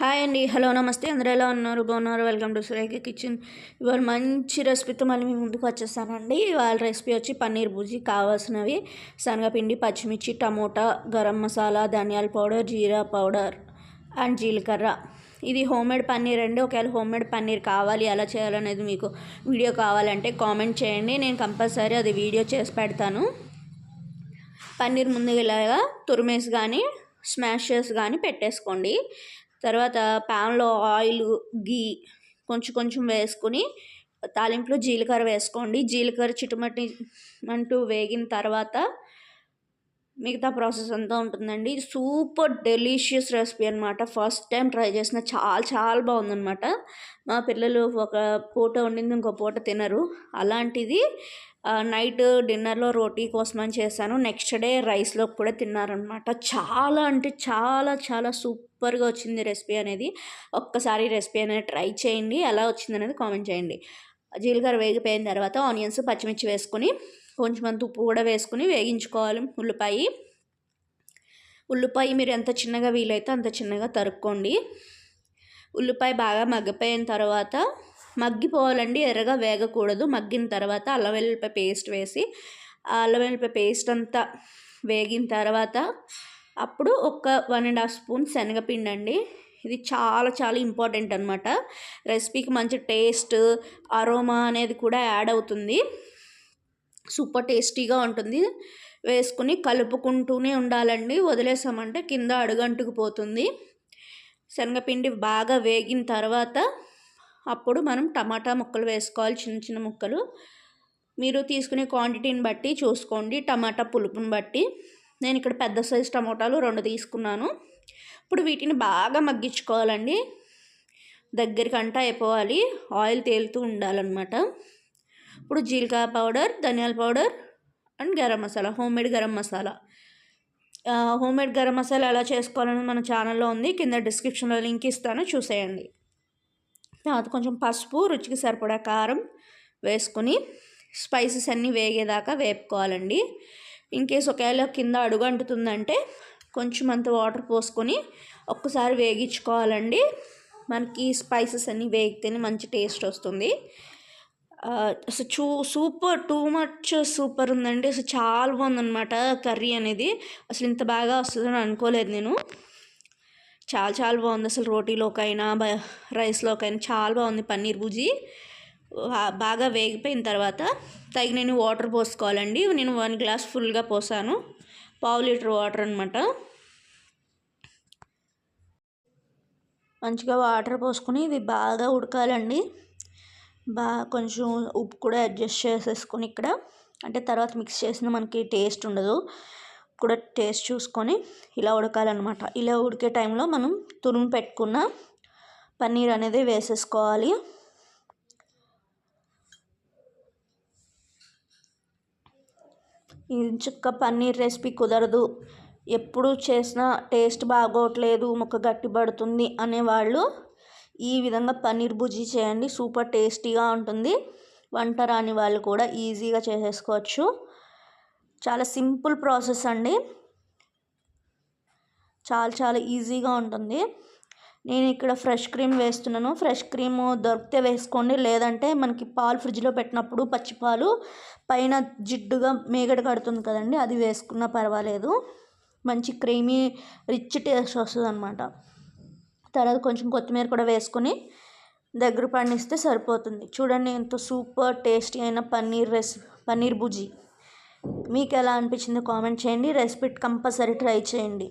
Hi అండి. Hello నమస్తే. అందరూ ఎలా ఉన్నారు? బాగున్నారు? Welcome to Surekha kitchen. ఇవాళ మంచి రెసిపీతో మళ్ళీ మీ ముందుకు వచ్చేస్తానండి. ఇవాళ రెసిపీ వచ్చి పన్నీర్ బుజీ కావాల్సినవి. శనగపిండి పచ్చిమిర్చి టమోటా గరం మసాలా ధనియాల పౌడర్ జీరా పౌడర్ అండ్ జీలకర్ర. ఇది హోమ్మేడ్ పన్నీర్ అండి. ఒకవేళ హోమ్మేడ్ పన్నీర్ కావాలి ఎలా చేయాలనేది మీకు వీడియో కావాలంటే కామెంట్ చేయండి. నేను కంపల్సరీ అది వీడియో చేసి పెడతాను. పన్నీర్ ముందుగా ఇలాగా తురిమేసి కానీ స్మాషెస్ కానీ పెట్టేసుకోండి. తర్వాత ప్యాన్లో ఆయిల్ గీ కొంచెం కొంచెం వేసుకుని తాలింపులో జీలకర్ర వేసుకోండి. జీలకర్ర చిటుమటి అంటూ వేగిన తర్వాత మిగతా ప్రాసెస్ అంతా ఉంటుందండి. సూపర్ డెలీషియస్ రెసిపీ అనమాట ఫస్ట్ టైం ట్రై చేసిన చాలా చాలా బాగుందనమాట మా పిల్లలు ఒక పూట వండింది ఇంకో పూట తినరు. అలాంటిది నైట్ డిన్నర్లో రోటీ కోసమని చేశాను. నెక్స్ట్ డే రైస్లో కూడా తిన్నారనమాట చాలా అంటే చాలా చాలా సూపర్గా వచ్చింది రెసిపీ అనేది. ఒక్కసారి రెసిపీ అనేది ట్రై చేయండి. ఎలా వచ్చింది అనేది కామెంట్ చేయండి. జీలకర్ర వేగిపోయిన తర్వాత ఆనియన్స్ పచ్చిమిర్చి వేసుకొని కొంచెం అంత ఉప్పు కూడా వేసుకుని వేగించుకోవాలి ఉల్లిపాయ. ఉల్లిపాయ మీరు ఎంత చిన్నగా వీలైతే అంత చిన్నగా తరుక్కోండి. ఉల్లిపాయ బాగా మగ్గిపోయిన తర్వాత మగ్గిపోవాలండి ఎర్రగా వేగకూడదు. మగ్గిన తర్వాత అల్లం వెల్లిపాయ పేస్ట్ వేసి ఆ అల్లం వెల్లిపాయ పేస్ట్ అంతా వేగిన తర్వాత అప్పుడు ఒక వన్ అండ్ హాఫ్ స్పూన్ శనగపిండి అండి ఇది చాలా చాలా ఇంపార్టెంట్ అనమాట రెసిపీకి మంచి టేస్ట్ అరోమా అనేది కూడా యాడ్ అవుతుంది. సూపర్ టేస్టీగా ఉంటుంది. వేసుకుని కలుపుకుంటూనే ఉండాలండి. వదిలేసామంటే కింద అడుగంటుకుపోతుంది శనగపిండి బాగా వేగిన తర్వాత అప్పుడు మనం టమాటా ముక్కలు వేసుకోవాలి చిన్న చిన్న ముక్కలు. మీరు తీసుకునే క్వాంటిటీని బట్టి చూసుకోండి టమాటా పులుపుని బట్టి. నేను ఇక్కడ పెద్ద సైజు టమోటాలు రెండు తీసుకున్నాను. ఇప్పుడు వీటిని బాగా మగ్గించుకోవాలండి. దగ్గరికి అంట అయిపోవాలి. ఆయిల్ తేలుతూ ఉండాలన్నమాట. ఇప్పుడు జీలకర్ర పౌడర్ ధనియాల powder and garam masala home made garam masala. Home made garam masala ఎలా చేసుకోవాలని మన ఛానల్లో ఉంది. కింద డిస్క్రిప్షన్లో లింక్ ఇస్తాను. చూసేయండి. తర్వాత కొంచెం పసుపు రుచికి సరిపడా కారం వేసుకొని స్పైసెస్ అన్నీ వేగేదాకా వేపుకోవాలండి. ఇన్ కేస్ ఒకవేళ కింద అడుగు అంటుతుందంటే కొంచెం అంత వాటర్ పోసుకొని ఒక్కసారి వేగించుకోవాలండి. మనకి స్పైసెస్ అన్నీ వేగితేనే మంచి టేస్ట్ వస్తుంది. అసలు చూ సూపర్ టూ మచ్ సూపర్ ఉందండి. అసలు చాలా బాగుందన్నమాట కర్రీ అనేది. అసలు ఇంత బాగా వస్తుందని అనుకోలేదు నేను. చాలా చాలా బాగుంది. అసలు రోటీలోకైనా రైస్లోకైనా చాలా బాగుంది పన్నీర్ భుజీ బాగా వేగిపోయిన తర్వాత తగినన్ని వాటర్ పోసుకోవాలండి. నేను వన్ గ్లాస్ ఫుల్గా పోసాను. పావు లీటర్ వాటర్ అనమాట మంచిగా వాటర్ పోసుకొని ఇది బాగా ఉడకాలండి. బాగా కొంచెం ఉప్పు కూడా అడ్జస్ట్ చేసేసుకొని ఇక్కడ. అంటే తర్వాత మిక్స్ చేసిన మనకి టేస్ట్ ఉండదు. కూడా టేస్ట్ చూసుకొని ఇలా ఉడకాలన్నమాట. ఇలా ఉడికే టైంలో మనం తురుము పెట్టుకున్న పన్నీర్ అనేది వేసేసుకోవాలి. ఇంచుక్క పన్నీర్ రెసిపీ కుదరదు. ఎప్పుడు చేసినా టేస్ట్ బాగోట్లేదు ముక్క గట్టి పడుతుంది అనేవాళ్ళు ఈ విధంగా పన్నీర్ బుజ్జి చేయండి. సూపర్ టేస్టీగా ఉంటుంది. వంట రాని వాళ్ళు కూడా ఈజీగా చేసేసుకోవచ్చు. చాలా సింపుల్ ప్రాసెస్ అండి. చాలా చాలా ఈజీగా ఉంటుంది. నేను ఇక్కడ ఫ్రెష్ క్రీమ్ వేస్తున్నాను. ఫ్రెష్ క్రీమ్ దొరికితే వేసుకోండి. లేదంటే మనకి పాలు ఫ్రిడ్జ్లో పెట్టినప్పుడు పచ్చిపాలు పైన జిడ్డుగా మేగడ కడుతుంది కదండి అది వేసుకున్నా పర్వాలేదు. మంచి క్రీమీ రిచ్ టేస్ట్ వస్తుంది అనమాట తర్వాత కొంచెం కొత్తిమీర కూడా వేసుకొని దగ్గర పండిస్తే సరిపోతుంది. చూడండి ఎంతో సూపర్ టేస్టీ అయిన పన్నీర్ రెస్ పన్నీర్ బుజీ మీకు ఎలా అనిపించిందో కామెంట్ చేయండి. రెసిపీ కంపల్సరీ ట్రై చేయండి.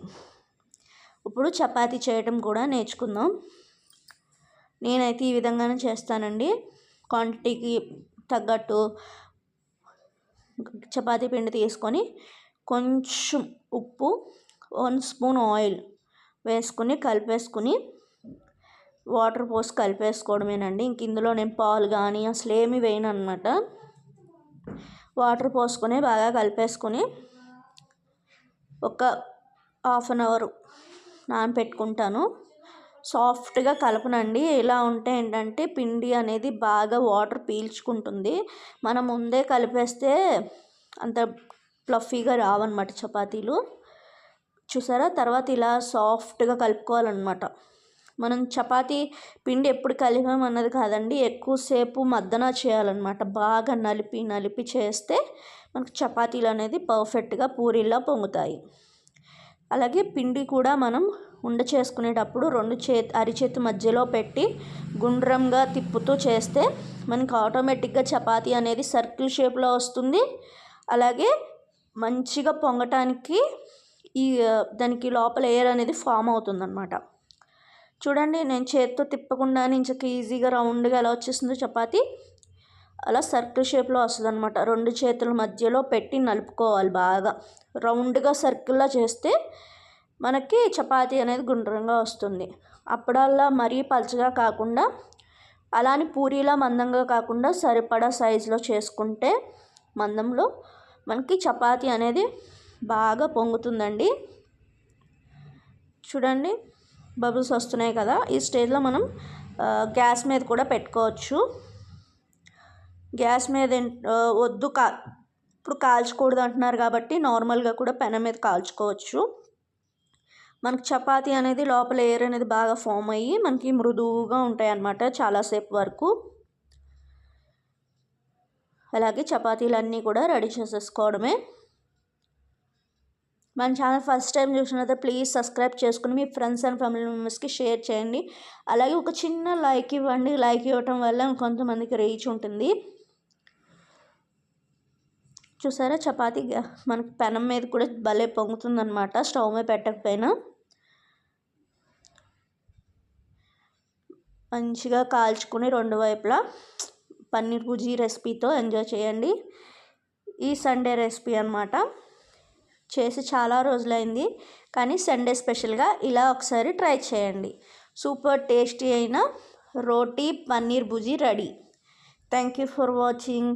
ఇప్పుడు చపాతీ చేయటం కూడా నేర్చుకుందాం. నేనైతే ఈ విధంగానే చేస్తానండి. క్వాంటిటీకి తగ్గట్టు చపాతీ పిండి తీసుకొని కొంచెం ఉప్పు వన్ స్పూన్ ఆయిల్ వేసుకుని కలిపేసుకుని వాటర్ పోసి కలిపేసుకోవడమేనండి. ఇంక ఇందులో నేను పాలు కానీ అసలు ఏమి వేయను అనమాట వాటర్ పోసుకొని బాగా కలిపేసుకొని ఒక హాఫ్ అన్ అవర్ నానపెట్టుకుంటాను. సాఫ్ట్గా కలపనండి. ఇలా ఉంటే ఏంటంటే పిండి అనేది బాగా వాటర్ పీల్చుకుంటుంది. మనం ముందే కలిపేస్తే అంత ఫ్లఫీగా రావన్నమాట చపాతీలు. చూసారా? తర్వాత ఇలా సాఫ్ట్గా కలుపుకోవాలన్నమాట. మనం చపాతీ పిండి ఎప్పుడు కలిపామన్నది కాదండి ఎక్కువసేపు మద్దన చేయాలన్నమాట. బాగా నలిపి నలిపి చేస్తే మనకు చపాతీలు అనేది పర్ఫెక్ట్గా పూరీలా పొంగుతాయి. అలాగే పిండి కూడా మనం ఉండ చేసుకునేటప్పుడు రెండు చేతి అరిచేతి మధ్యలో పెట్టి గుండ్రంగా తిప్పుతూ చేస్తే మనకి ఆటోమేటిక్గా చపాతీ అనేది సర్కిల్ షేప్లో వస్తుంది. అలాగే మంచిగా పొంగటానికి ఈ దానికి లోపల ఎయిర్ అనేది ఫామ్ అవుతుందన్నమాట. చూడండి నేను చేతితో తిప్పకుండా ఇంచక ఈజీగా రౌండ్గా ఎలా వచ్చేసిందో చపాతి. అలా సర్కిల్ షేప్లో వస్తుంది అనమాట రెండు చేతుల మధ్యలో పెట్టి నలుపుకోవాలి బాగా. రౌండ్గా సర్కిల్లా చేస్తే మనకి చపాతీ అనేది గుండ్రంగా వస్తుంది. అప్పుడల్లా మరీ పలచగా కాకుండా అలాని పూరీలా మందంగా కాకుండా సరిపడా సైజులో చేసుకుంటే మందంలో మనకి చపాతీ అనేది బాగా పొంగుతుందండి. చూడండి బబుల్స్ వస్తున్నాయి కదా. ఈ స్టేజ్లో మనం గ్యాస్ మీద కూడా పెట్టుకోవచ్చు. గ్యాస్ మీద వద్దు కా ఇప్పుడు కాల్చకూడదు అంటున్నారు కాబట్టి నార్మల్గా కూడా పెన మీద కాల్చుకోవచ్చు. మనకి చపాతీ అనేది లోపల ఎయిర్ అనేది బాగా ఫామ్ అయ్యి మనకి మృదువుగా ఉంటాయి అన్నమాట చాలాసేపు వరకు. అలాగే చపాతీలన్నీ కూడా రెడీ చేసేసుకోవడమే. మన ఛానల్ ఫస్ట్ టైం చూసినట్లయితే ప్లీజ్ సబ్స్క్రైబ్ చేసుకుని మీ ఫ్రెండ్స్ అండ్ ఫ్యామిలీ మెంబర్స్కి షేర్ చేయండి. అలాగే ఒక చిన్న లైక్ ఇవ్వండి. లైక్ ఇవ్వటం వల్ల కొంతమందికి రీచ్ ఉంటుంది. చూసారా? చపాతీ మనకి పెనం మీద కూడా భలే పొంగుతుందనమాట స్టవ్ మీద పెట్టకపోయినా. మంచిగా కాల్చుకుని రెండు వైపులా పన్నీర్ భుజీ రెసిపీతో ఎంజాయ్ చేయండి. ఈ సండే రెసిపీ అనమాట చేసి చాలా రోజులైంది. కానీ సండే స్పెషల్గా ఇలా ఒకసారి ట్రై చేయండి. సూపర్ టేస్టీ అయిన రోటీ paneer bhurji ready. Thank you for watching.